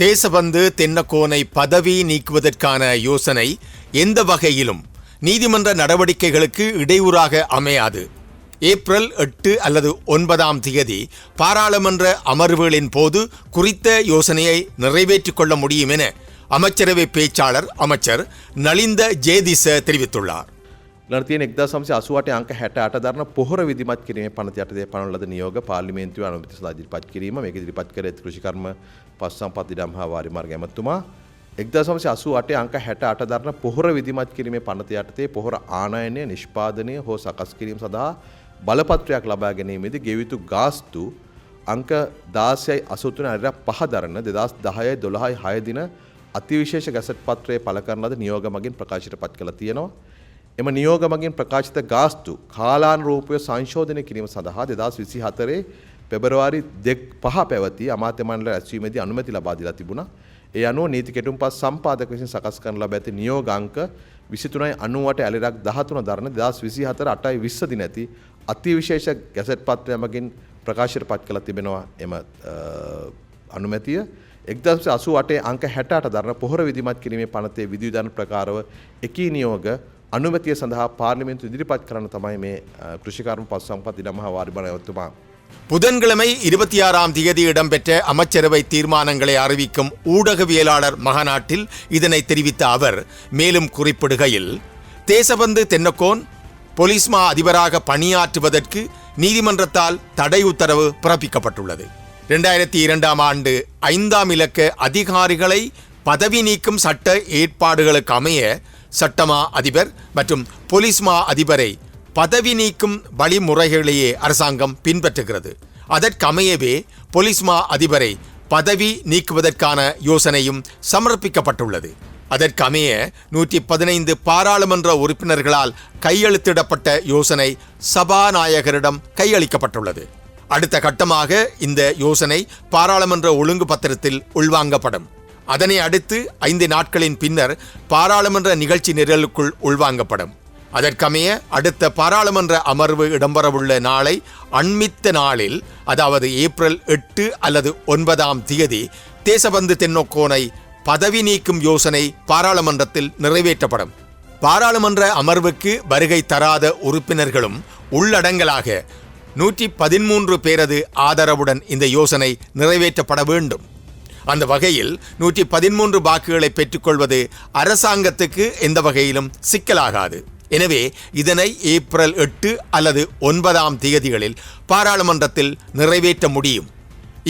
தேசபந்து தென்னக்கோனை பதவி நீக்குவதற்கான யோசனை எந்த வகையிலும் நீதிமன்ற நடவடிக்கைகளுக்கு இடையூறாக அமையாது. ஏப்ரல் எட்டு அல்லது ஒன்பதாம் தேதி பாராளுமன்ற அமர்வுகளின் போது குறித்த யோசனையை நிறைவேற்றிக் கொள்ள முடியும் என அமைச்சரவை பேச்சாளர் அமைச்சர் நலிந்த ஜேதிச தெரிவித்துள்ளார். ලන තියෙන එක්දා සමසි අසුවට අංක හැට අට දරන පොහොර විදිමත් කිරීමේ පනත යටතේ පනවන ලද නියෝග පාර්ලිමේන්තුව අනුමැති සඳහා ඉදිරිපත් කිරීම. මේක ඉදිරිපත් කර ඇති කෘෂිකර්ම පස් සම්පත් ඉඩම් හා වාරි මාර්ග ඇමතුමා. එක්දා සමසි අසු අටේ අංක හැට අට දරන පොහොර විදිමත් කිරීමේ පනත යටතේ පොහොර ආනයනය නිෂ්පාදනය හෝ සකස් කිරීම සඳහා බලපත්‍රයක් ලබා ගැනීමේදී ගෙවිතු ගාස්තු අංක දාසයයි අසුතුන අර පහදරන දෙදස් දහයයි දොළහයි හය දින අතිවිශේෂ ගැසට් පත්‍රය පල කරන ලද නියෝග මගින් ප්‍රකාශයට පත් කළ තියෙනවා. එම නියෝග මගින් ප්‍රකාශිත ගාස්තු කාලානුරූපය සංශෝධනය කිරීම සඳහා දෙදස් විසි හතරේ පෙබරවාරි දෙක් පහ පැවති අමාත්‍ය මණ්ඩල ඇස්වීමේදී අනුමැති ලබා දීලා තිබුණා. ඒ අනුව නීති කෙටුම්පත් සම්පාදක විසින් සකස් කරන ලබ ඇති නියෝගාංක 23යි 90ට ඇලිරක් 13 දරන 2024 8යි 20 දින ඇති අතිවිශේෂ ගැසට් පත්‍රය මගින් ප්‍රකාශයට පත් කළ තිබෙනවා එම අ, අනුමැතිය. එක්දස් අසුවටේ අංක හැටට දරන පොහොර විදිමත් කිරීමේ පනතේ විදිවිධන ප්‍රකාරව එකී නියෝග අනුමතිය සඳහා පාර්ලිමෙන්තු ඉදිරිපත් කරන තමයි මේ අ, කෘෂිකර්ම පස් සම්පත් ඉඩම හා වාරිබන ඇවතුමා புதன்கிழமை இருபத்தி ஆறாம் தேதி இடம்பெற்ற அமைச்சரவை தீர்மானங்களை அறிவிக்கும் ஊடகவியலாளர் மகாநாட்டில் இதனை தெரிவித்த அவர் மேலும் குறிப்பிடுகையில் தேசபந்து தென்னக்கோன் பொலிஸ்மா அதிபராக பணியாற்றுவதற்கு நீதிமன்றத்தால் தடை உத்தரவு பிறப்பிக்கப்பட்டுள்ளது இரண்டாயிரத்தி இரண்டாம் ஆண்டு ஐந்தாம் இலக்க அதிகாரிகளை பதவி நீக்கும் சட்ட ஏற்பாடுகளுக்கு அமைய சட்டமா அதிபர் மற்றும் பொலிஸ்மா அதிபரை பதவி நீக்கும் வழிமுறைகளையே அரசாங்கம் பின்பற்றுகிறது. அதற்கமையவே பொலிஸ்மா அதிபரை பதவி நீக்குவதற்கான யோசனையும் சமர்ப்பிக்கப்பட்டுள்ளது. அதற்கமைய நூற்றி பதினைந்து பாராளுமன்ற உறுப்பினர்களால் கையெழுத்திடப்பட்ட யோசனை சபாநாயகரிடம் கையளிக்கப்பட்டுள்ளது. அடுத்த கட்டமாக இந்த யோசனை பாராளுமன்ற ஒழுங்கு பத்திரத்தில் உள்வாங்கப்படும். அதனை அடுத்து ஐந்து நாட்களின் பின்னர் பாராளுமன்ற நிகழ்ச்சி நிரலுக்குள் உள்வாங்கப்படும். அதற்கமைய அடுத்த பாராளுமன்ற அமர்வு இடம்பெறவுள்ள நாளை அண்மித்த நாளில் அதாவது ஏப்ரல் எட்டு அல்லது ஒன்பதாம் தேதி தேசபந்து தென்னோக்கோனை பதவி நீக்கும் யோசனை பாராளுமன்றத்தில் நிறைவேற்றப்படும். பாராளுமன்ற அமர்வுக்கு வருகை தராத உறுப்பினர்களும் உள்ளடங்கலாக நூற்றி பதிமூன்று பேரது ஆதரவுடன் இந்த யோசனை நிறைவேற்றப்பட வேண்டும். அந்த வகையில் நூற்றி பதிமூன்று வாக்குகளை பெற்றுக்கொள்வது அரசாங்கத்துக்கு எந்த வகையிலும் சிக்கலாகாது. எனவே இதனை ஏப்ரல் எட்டு அல்லது ஒன்பதாம் தேதிகளில் பாராளுமன்றத்தில் நிறைவேற்ற முடியும்.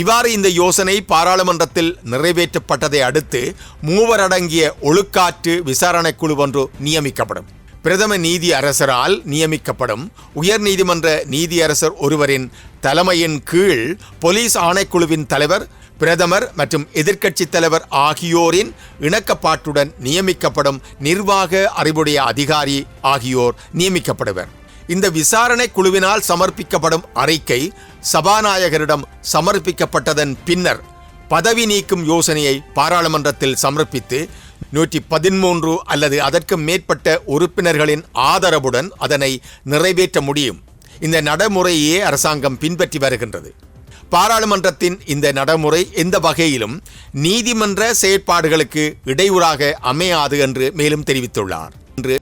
இவ்வாறு இந்த யோசனை பாராளுமன்றத்தில் நிறைவேற்றப்பட்டதை அடுத்து மூவரடங்கிய ஒழுக்காற்று ஒழுக்காற்று விசாரணைக்குழு ஒன்று நியமிக்கப்படும். பிரதம நீதி அரசரால் நியமிக்கப்படும் உயர் நீதிமன்ற நீதியரசர் ஒருவரின் தலைமையின் கீழ் போலீஸ் ஆணைக்குழுவின் தலைவர் பிரதமர் மற்றும் எதிர்க்கட்சித் தலைவர் ஆகியோரின் இணக்கப்பாட்டுடன் நியமிக்கப்படும் நிர்வாக அறிவுடைய அதிகாரி ஆகியோர் நியமிக்கப்படுவர். இந்த விசாரணை குழுவினால் சமர்ப்பிக்கப்படும் அறிக்கை சபாநாயகரிடம் சமர்ப்பிக்கப்பட்டதன் பின்னர் பதவி நீக்கும் யோசனையை பாராளுமன்றத்தில் சமர்ப்பித்து நூற்றி பதிமூன்று அல்லது அதற்கு மேற்பட்ட உறுப்பினர்களின் ஆதரவுடன் அதனை நிறைவேற்ற முடியும். இந்த நடைமுறையே அரசாங்கம் பின்பற்றி வருகின்றது. பாராளுமன்றத்தின் இந்த நடைமுறை எந்த வகையிலும் நீதிமன்ற செயற்பாடுகளுக்கு இடையூறாக அமையாது என்று மேலும் தெரிவித்துள்ளார். என்று